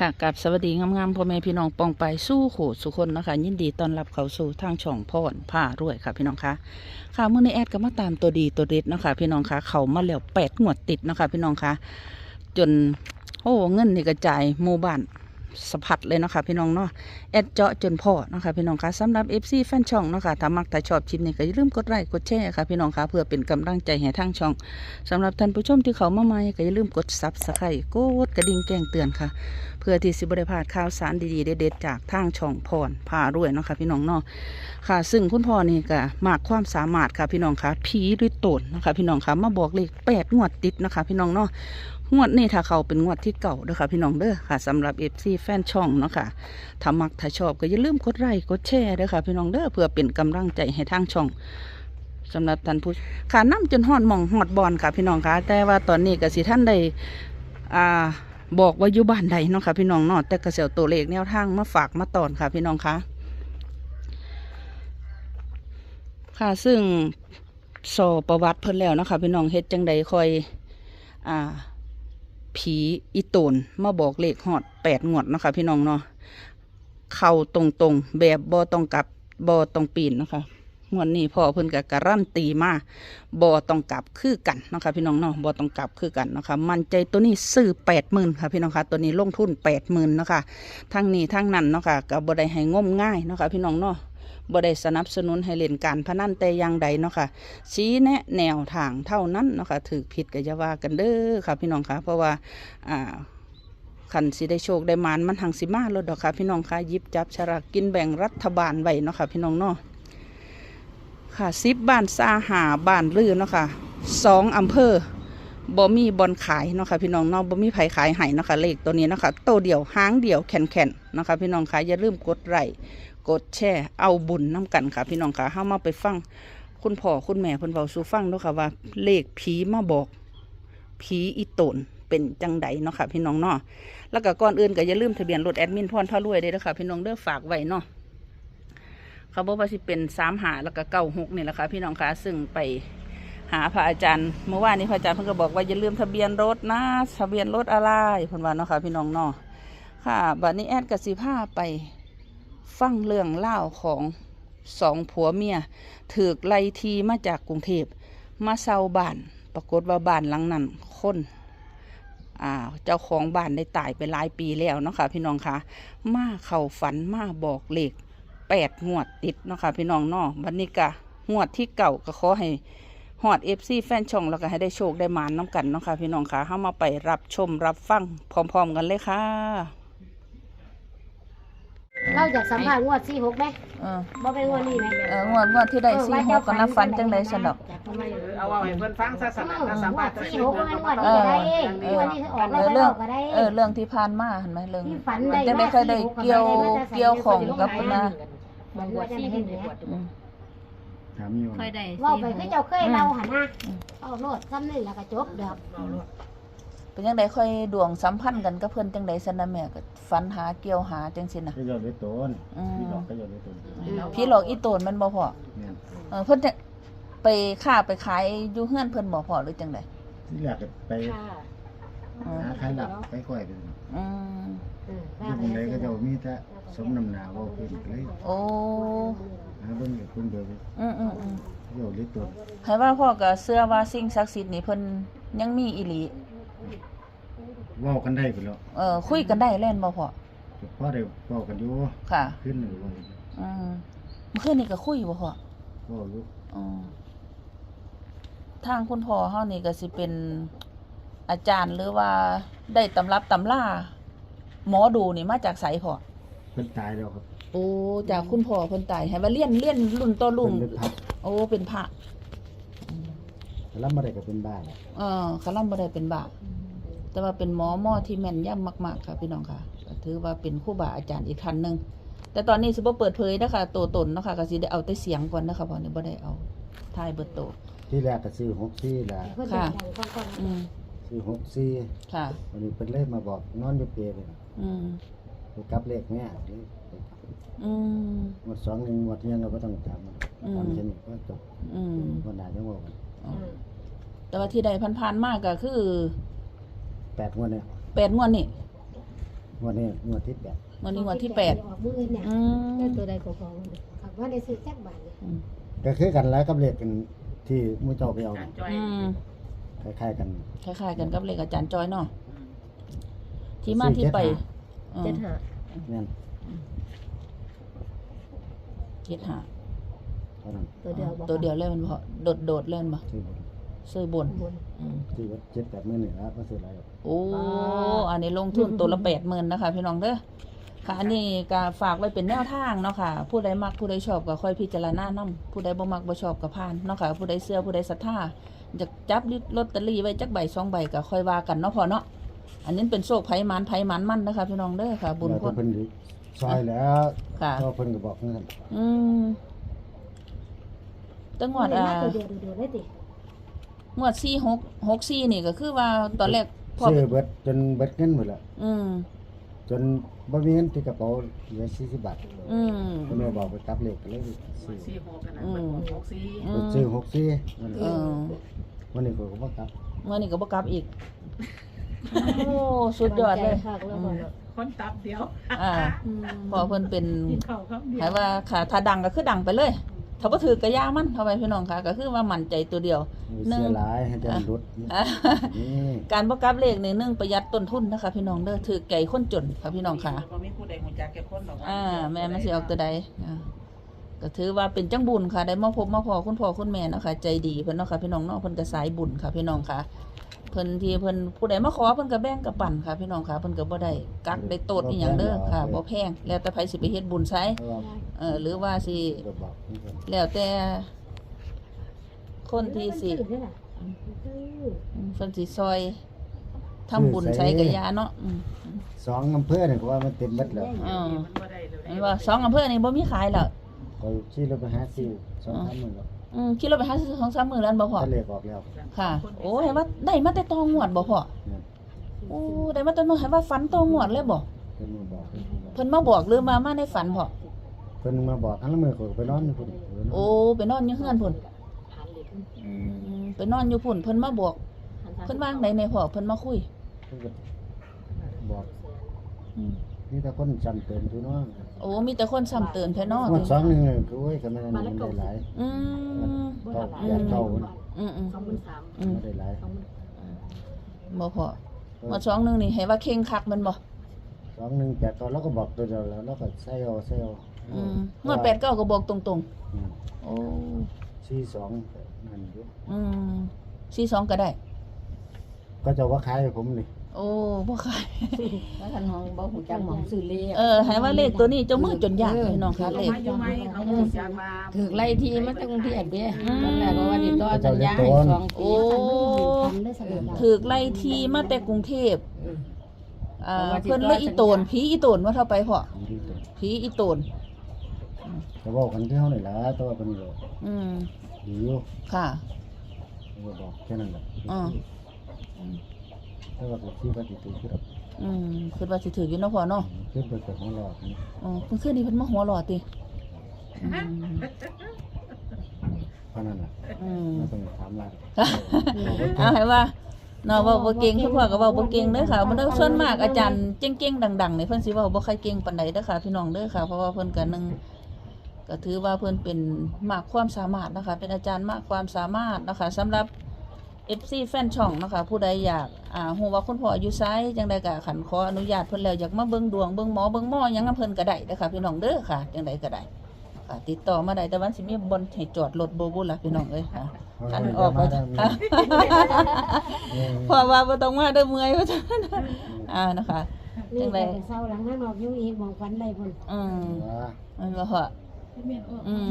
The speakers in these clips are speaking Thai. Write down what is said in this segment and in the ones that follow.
ค่ะกับสวัสดีงามๆพ่อแม่พี่น้องปองไปสู้โขดสุคนนะคะ ยินดีต้อนรับเขาสู่ทางช่องพ่อนผ้ารวยค่ะ พี่น้องคะค่ะเมื่อในแอดก็มาตามตัวดีตัวเด็ดนะคะพี่น้องคะเขามาแล้วแปดงวดติดนะคะพี่น้องคะจนโอ้เงินนี่กระจายหมู่บ้านสะพัดเลยนะคะพี่น้องเนาะแอดเจาะจนพ่อนะคะพี่น้องคะสำหรับ FC แฟนช่องเนาะค่ะถ้ามักถ้าชอบคลิปนี้ก็อย่าลืมกดไลค์กดแชร์ค่ะพี่น้องคะเพื่อเป็นกำลังใจให้ทางช่องสำหรับท่านผู้ชมที่เขามาใหม่ก็อย่าลืมกดซับสไครต์กดกระดิ่งแจ้งเตือนค่ะ พื่อที่สิบริพาดข่าวสารดีๆ เด็ดๆจากทางช่องพรพารวยเนาะค่ะพี่น้องเนาะค่ะ ซึ่งคุณพ่อนี่ก็มากความสามารถค่ะพี่น้องค่ะผีด้วยตนนะคะพี่น้องค่ะมาบอกเลขแปดงวดติดนะคะพี่น้องเนาะงวดนี้ถ้าเขาเป็นงวดที่เก่าเด้อค่ะพี่น้องเด้อค่ะสำหรับเอฟซีแฟนช่องเนาะค่ะถ้ามักถ้าชอบก็อย่าลืมกดไลค์กดแชร์เด้อค่ะพี่น้องเด้อเพื่อเป็นกำลังใจให้ทางช่องสำหรับท่านผู้ค่ะน้ำจนหอดมองหอดบอลค่ะพี่น้องค่ะแต่ว่าตอนนี้ก็สิท่านได้อ่า บอกว่าอยู่บ้านใดเนาะค่ะพี่น้องเนาะแต่กระเสียวตัวเลขแนวทางมาฝากมาตอนค่ะ พี่น้องคะค่ะซึ่งสอประวัติเพิ่นแล้วนะคะพี่น้องเฮ็ดจังใดคอยอ่าผีอีโตนมาบอกเลขฮอดแปดงวดนะคะพี่น้องเนาะเข้าตรงๆแบบบ่ต้องกลับบ่ต้องปีนนะคะ งวดนี้พ่อเพิ่นก็การันตีมาบ่ต้องกลับคือกันนะคะพี่น้องเนาะบ่ต้องกลับคือกันนะคะมันใจตัวนี้ซื้อแปดหมื่นค่ะพี่น้องค่ะตัวนี้ลงทุนแปดหมื่นนะคะทั้งนี้ทั้งนั้นเนาะค่ะก็บ่ได้ให้งมง่ายเนาะคะพี่น้องเนาะบได้สนับสนุนให้เล่นการพนันแต่อย่างใดเนาะค่ะชี้แนะแนวทางเท่านั้นเนาะค่ะถือผิดก็อย่าว่ากันเด้อค่ะพี่น้องค่ะเพราะว่าอ่าคันสิได้โชคได้มานมันหังสิมาลดดอกค่ะพี่น้องค่ะยิบจับฉลากกินแบ่งรัฐบาลไว้เนาะค่ะพี่น้องเนาะ ค่ะซิบบ้านซาหาบ้านลือเนาะค่ะสองอำเภอบ่มีบอนขายเนาะค่ะพี่น้องเนาะบ่มีไผขายให้เนาะค่ะเลขตัวนี้เนาะค่ะโตเดียวหางเดียวแข็งแข็งเนาะค่ะพี่น้องค่ะอย่าลืมกดไลค์กดแชร์เอาบุญน้ำกันค่ะ พี่น้องค่ะเฮามาไปฟังคุณพ่อคุณแม่เพิ่นเว้าสู่ฟังเนาะค่ะว่า เลขผีมาบอกผีอีโตนเป็นจังใดเนาะค่ะพี่น้องเนาะแล้วก็ก่อนอื่นก็อย่าลืมทะเบียนรถแอดมินพรพารวยเด้อค่ะพี่น้องเด้อฝากไว้เนาะ เขาบอกว่าสิเป็นสามหาแล้วก็เก้าหกนี่แหละค่ะพี่น้องคะซึ่งไปหาพระอาจารย์เมื่อวานนี้พระอาจารย์เพิ่นก็บอกว่าอย่าลืมทะเบียนรถนะทะเบียนรถอะไรพนว่าเนาะค่ะพี่น้องเนาะค่ะบัดนี้แอดกับสิพาไปฟังเรื่องเล่าของสองผัวเมียถือกไล่ทีมาจากกรุงเทพมาเซาบ้าน ปรากฏว่าบ้านหลังนั้นคนอ่าเจ้าของบ้านได้ตายไปหลายปีแล้วเนาะค่ะพี่น้องคะมาเข้าฝันมาบอกเลข ปดงวดติดเนาะค่ะพี่น้องเนาะบันนี้กะงวดที่เก่าก็ขอให้ฮอดเอฟซีแฟนช่องแล้วก็ให้ได้โชคได้หมานน้ำกันเนาะค่ะพี่น้องค่ะเข้ามาไปรับชมรับฟังพร้อม ๆ กันเลยค่ะ เราอยากสัมผัสงวดสี่หกไหมเออบ่เป็นงวดนี้ไหมเอองวดงวดที่ได้สี่หกกันนะฟันจังไดสนอกเอาเอาให้เพิ่นฟังซะสนะถ้าสัมงวภาดษณ์สี่หกก็เป็นงวดนี้ก็ได้งวดนี้ออกเอแล้วอก็เรื่องได้ เออเรื่องที่ผ่านมาเห็นไหมเรื่องที่ฝันมันได้จะไม่เคยได้เกี่ยวเกี่ยวของกับคนนะ มันว่าจะเห็นเนี่ยอืมถามอยู่เคยได้ว่าไปคือเจ้าเคยเล่าหันนะอืมเอาโลดซ้ำนี่แล้วก็จบเด้อเป็นยังไงค่อยดวงสัมพันธ์กันกับเพื่อนจังไดสนะแม่ก็ฝันหาเกี่ยวหาจังสินะก็ยอดเลยต้นอืมพี่ดอกก็ยอดเลยต้นพี่หลอกอีโตนแมันบ่พอเนี่ยเออเพิ่นจะไปค้าไปขายอยู่เฮือนเพิ่นบ่พอหรือจังไดที่แรกก็ไปอืมหาขายหลับไปค่อยไปอยู่อืมตรงไหนก็จะมีแต่ สมน้ำหนาเว่าขึ้นเลยโอ้หาเบิ่งอยู่คนเดียวเลยอืมอืมอืมยอดเลยต้นให้ว่าพ่อก็เชื่อว่าสิ่งศักดิ์สิทธิ์นี่เพิ่นยังมีอีหลี เว้ากันได้ไปแล้วเออคุยกันได้เล่นบ่พ่อพอได้เว้ากันอยู่ค่ะ ขึ้นหนึ่งเว้าอืมเมื่อคืนนี้ก็คุยบ่พ่อเว้าอยู่อืมทางคุณพ่อเฮานี่ก็สิเป็นอาจารย์หรือว่าได้ตำรับตำราหมอดูนี่มาจากไสพ่อ เพิ่นตายแล้วครับโอ้จากคุณพ่อเพิ่นตายให้ว่าเรียนเรียนรุ่นต่อรุ่นเพิ่นเป็นพักโอ้เป็นพระแล้วมาได้ก็เป็นบ้าแล้วเออคาร่ำบ่ได้เป็นบาปแต่ว่าเป็นหมอหมอที่แม่นยำมาก ๆ ค่ะพี่น้องค่ะก็ถือว่าเป็นครูบาอาจารย์อีกท่านหนึงแต่ตอนนี้สิบ่เปิดเผยนะคะตัวตนเนาะค่ะก็สิได้เอาแต่เสียงก่อนนะคะเพราะนี่บ่ได้เอาทายเบิดโตวที่แรกก็ซื้อ64ล่ะเพิ่นดังก่อนอืมซื้อ64ค่ะ วันนี้เพิ่นเลยมาบอกนอนอยู่เปรย์เลยอืม ไปกลับเลขแม่เลยไปกลับอืม หมดสองหนึ่งหมดยังเราก็ต้องจำอืมจำเช่นนี้ก็จบอืม วันไหนจะบอกกันอ๋อแต่ว่าที่ใดผ่านๆมากก็คือแปดงวดเนี่ยแปดงวดนี่งวันนี้งวดที่แปดวันนี้วันที่แปดออกมืออื่นเนี่ยอืมได้ตัวใดก็ของขับว่าได้ซื้อแจ็คบาทเนี่ยก็คือกันแล้วกับเลขกันที่หมู่เจ้าไปเอาการจ้อยอืมคล้ายๆกัน คล้ายๆกันกับเลขอาจารย์จอยเนาะที่มาที่ไปเออ เจ็ดห้านั่นเจ็ดห้าเท่านั้นตัวเดียวบอกตัวเดียวเล่นบ่โดดโดดๆเล่นบ่ที่บนซื้อบนบน อืมที่วัดเจ็ดแปดหมื่นนี่ละมาซื้ออะไรหรอกโอ้อันนี้ลงทุนตัวละแปดหมื่นนะคะ พี่น้องเด้อค่ะอันนี้ก็ฝากไว้เป็นแนวทางเนาะค่ะ ผู้ใดมักผู้ใดชอบก็ค่อยพิจารณานํผู้ใดบ่มักบ่ชอบก็ผ่านเนาะค่ะผู้ใดเชื่อผู้ใดศรัทธาอยากจับลอตเตอรี่ไว้จักใบสองใบก็ค่อยว่ากันเนาะพอเนาะ อันนี้เป็นโชคไผมันไผมันมันนะคะพี่น้องเด้อค่ะ บุญแล้วคแต่น เพิ่นอยู่ซอยแล้วค่ะ ก็เพิ่นก็บอกนั่นอืมตั้งงวดอ่าตัวเดียวตัวเดียวได้ติงวดสี่หกหกสี่นี่ก็คือว่าตอนแรกพ่อซื้อเบิดจนเบิดเงินหมดละอืม จนบ่มีเงินที่กระเป๋าเหลือ40บาทอืม ก็เลยบอกไปกลับเลขก็เลยหซื้อสี่หกกันนะอืมหกสี่อืไปมซื้อ64นั่นเอแหละอวันนี้ก็บ่กลับ เมื่อนี้ก็บกลับอีก โอ้สุดยอดเลยใจคักแล้วบ่เนาะคนตับเดียวอ่าพอเพิ่นเป็นกินข้าวครับเดียหายวว่าค่ะถ้าดังก็คือดังไปเลย ถ้าบ่ถือกระยามันเท่าไปพี่น้องค่ะ ก็คือว่ามั่นใจตัวเดียวหนึ่งเสียหลายให้แต่มันรุดอะ นี่การบ่กลับเลขนี่หนึ่งประหยัดต้นทุนนะคะพี่น้องเด้อถือไก่คนจนค่ะพี่น้องค่ะ บ่มีผู้ใดหูจักแก่คนหรอกอ่า แม่มันสิออกตัวใดอ่า ก็ถือว่าเป็นจังบุญค่ะ ได้มาพบมาพอคุณพ่อคุณแม่เนาะค่ะใจดีเพิ่นเนาะค่ะพี่น้องเนาะเพิ่นก็สายบุญค่ะ พี่น้องค่ะเพิ่นที่เพิ่นผู้ใดมาขอเพิ่นก็แบ่งกับปั่นค่ะ พี่น้องค่ะเพิ่นก็บ่ได้กักได้โตดอีหยังเด้อค่ะบ่แพงแล้วแต่ไผสิไปเฮ็ดบุญใช้เพราะว่าเออหรือว่าสิก็บอกเพิ่นแล้วแต่คนที่สิมันซื้อได้ล่ะซื้ออืมเพิ่นสิซอยทำบุญใช้กับยาเนาะอืมสองอำเภอนี่ก็ว่ามันเต็มหมดแล้วอ่ามันบ่ได้เลยเห็นว่าสองอำเภอนี่บ่มีขายแล้ว ก็ขี่รถไปหาซื้อสองสามหมื่นแล้วอืมคิดเราไปหาซื้อของสามมื้อแล้วบ่พอทะเลออกแล้วค่ะ โอ้เห็นว่าได้มาแต่ตองวดบ่พอเนี่ยโอ้ได้มาแต่น้อยเห็นว่าฝันตองวดเลยบ่เพิ่นมาบอกเพิ่นบอกเพิ่นมาบอกหรือมามาในฝันพอเพิ่นมาบอกอันละมื้อก็ไปนอนอยู่พุ่นเนนโอ้ไปนอนอยู่เฮือนพุ่นอืมไปนอนอยู่พุ่นเพิ่นมาบอก เพิ่นวางไหนในพ่อเพิ่นมาคุยเพิ่นก็บอกอืม นี่แต่คนจำเตือนทุน้องโอ้มีแต่คนซ้ำเตือนแท้เนาะงวดสองหนึงนี่คือโอ้ยก็มันอันนี้มันได้หลายอืมเก้าแปดเก้าพุ่นอืมอืมสองหมื่นสามอืมมันได้หลายสองหมื่นบ่พอหมาสองหนึงนี่ให้ว่าเข่งคักแมันบ่สองหนึ่งแปดเก้าแล้วก็บอกตัวเดียวแล้วแล้วก็ใส่เอาใส่เอาอืมงวดแปดเก้าก็บอกตรงอืมๆโอ้ สี่สองนั่นอยู่อืมสี่สองก็ได้ ก็จะว่าขายให้ผมนี่ โอ้บ่ขายว่าท่านห้องบ่ฮู้จักหม่องซื้อเลขเออให้ว่าเลขตัวนี้เจ้ามือจนยากพี่น้องคะเลขมาอยู่ไหมเขาหูจักมาถือไล่ที่มาจากกรุงเทพเด้อืมตอนแรกก็ว่าติดต่อสัญญาให้สองโอ้ปีพันได้สำเร็จแล้วถูกไล่ทีมาแต่กรุงเทพอ่าเพิ่นเลยอีโตนผีอีโตนว่าเท่าไปพ่อดีตัวผีอีโตนก็บอกกันที่เฮานี่แหละแต่ว่าเป็นก็อืมดีอยู่ค่ะก็บอกแค่นั้นแหละอ่า แต่ว่าก็ที่ว่าติดตัวคือแบบอืมคือว่าสิถืออยู่เนาะพ่อเนาะขึ้นไปกับของเรานี่อ๋อเพิ่นคืนนี้เพิ่นมาหัวหลอดติอืมเพราะนั้นน่ะอืมไม่ต้องถามลาเอาให้ว่าเนาะเว้าบ่เก่งคือพ่อก็เว้าบ่เก่งเด้อค่ะมันส่วนมากอาจารย์เก่งๆดังๆนี่เพิ่นสิเว้าบ่ค่อยเก่งปานใดเด้อค่ะพี่น้องเด้อค่ะเพราะว่าเพิ่นก็หนึงก็ถือว่าเพิ่นเป็นมากความสามารถนะคะ เป็นอาจารย์มากความสามารถนะคะสำหรับ FC แฟนช่องนะคะ ผู้ใดอยาก อ่าฮู้ว่าคุณพ่ออายุไสจังใดก็ขันขออนุญาตเพิ่นแล้วอยากมาเบิ่งดวงเบิ่งหมอเบิ่งหมอหยังนำเพิ่นก็ได้เด้อค่ะพี่น้องเด้อค่ะจังใดก็ได้ค่ะติดต่อมาได้แต่วันสิมีบนให้จอดรถบ่บุล่ะพี่น้องเอ้ยค่ะคันออกมาก็ได้เพราะว่าบ่ต้องมาเด้อเมื่อยว่าจังอ่านะคะนี่แต่เศร้าหลังนั่งนอกอยู่อีกมองฟันได้พุ่นอืมว่ามันว่าเหรออืม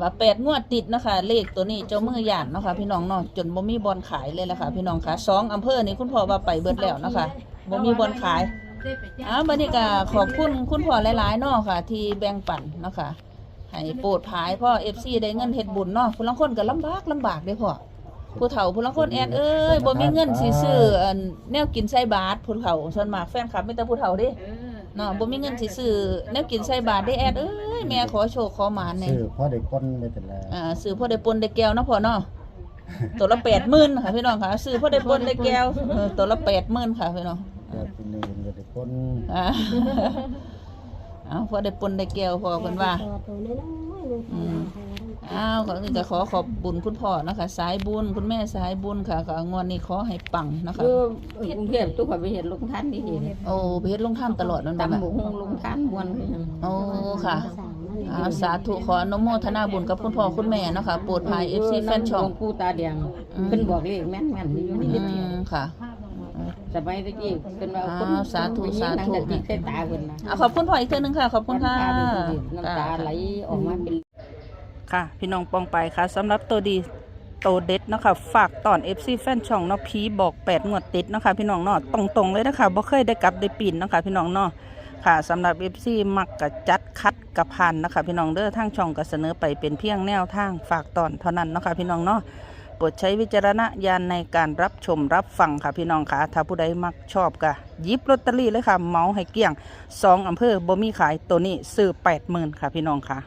ว่าแปดงวดติดนะคะ เลขตัวนี้เจ้ามือหยานเนาะคะ พี่น้องเนาะจนบ่มีบอลขายเลยละค่ะ พี่น้องคะสองอำเภอนี้คุณพ่อว่าไปเบิดแล้วเนาะคะบ่มีบอลขายอ้าวบัดนี้ก็ขอบคุณคุณพ่อหลายๆเนาะค่ะ ที่แบ่งปันเนาะค่ะให้โปรดภายพ่อ FC ได้เงินเฮ็ดบุญเนาะผู้ลางคนก็ลำบากลำบากเด้พ่อผู้เฒ่าผู้ลางคนแอดเอ้ยบ่มีเงินสิซื้ออันแนวกินใส่บาตรผู้เฒ่าส่วนมากแฟนคลับมีแต่ผู้เฒ่าเด้ เออเนาะบ่มีเงินสิซื้อแนวกินใส่บาตรได้แอดเอ้ยแม่ขอโชคขอหมานแหน่ซื้อพอได้ปนไปแต่ละอ่าซื้อพอได้ปนได้แก้วเนาะพ่อเนาะตัวละ80,000ค่ะพี่น้องค่ะซื้อพอได้ปนได้แก้วเออตัวละ80,000ค่ะพี่น้องแต่เป็นหนึงเป็นก็ได้คนอ่าเอาพอได้ปนได้แก้วพอเพิ่นว่า ตัวตัวน้อยๆมันอืม อ้าวก็จะขอขอบบุญคุณพ่อนะคะ สายบุญคุณแม่สายบุญค่ะค่ะงวดนี้ขอให้ปังนะคะ อยู่กรุงเทพตู้ข่อยไปเฮ็ดลงท่านนี่เห็นโอ้ไปเฮ็ดลงท่านตลอดนั่นบ่ตำแม่บุกฮงลงท่านมวนคือหยังโอ้ค่ะอาสาธุขออนุโมทนาบุญกับคุณพ่อคุณแม่เนาะค่ะโปรดภาย FC แฟนช่อง หลวปู่ตาแดงอืม เพิ่นบอกเลขแม่นๆอยู่อืมค่ะ สมัยตะกี้เพิ่นว่าคนอ้าวสาธุผู้หญิงสาธุ นั่งกะติกใส่ตาเพิ่นนะเอาขอบคุณพ่ออีกเทื่อนึงค่ะ ขอบคุณค่ะ น้ำตาไหลออกมาเป็น ค่ะ พี่น้องปองไปค่ะสำหรับตัวดีโตเด็ดนะคะฝากตอน FC แฟนช่องเนาะพีบอก8งวดติดนะคะพี่น้องเนาะตรงๆเลยนะคะบ่เคยได้กลับได้ปีนนะคะพี่น้องเนาะค่ะสำหรับ FC มักกะจัดคัดกระพันนะคะพี่น้องเด้อทางช่องก็เสนอไปเป็นเพียงแนวทางฝากตอนเท่านั้นนะคะพี่น้องเนาะโปรดใช้วิจารณญาณในการรับชมรับฟังค่ะพี่น้องค่ะถ้าผู้ใดมักชอบก็ยิบลอตเตอรี่เลยค่ะเมาให้เกลี้ยงสองอำเภอบ่มีขายตัวนี้ซื้อ 80,000ค่ะพี่น้องค่ะ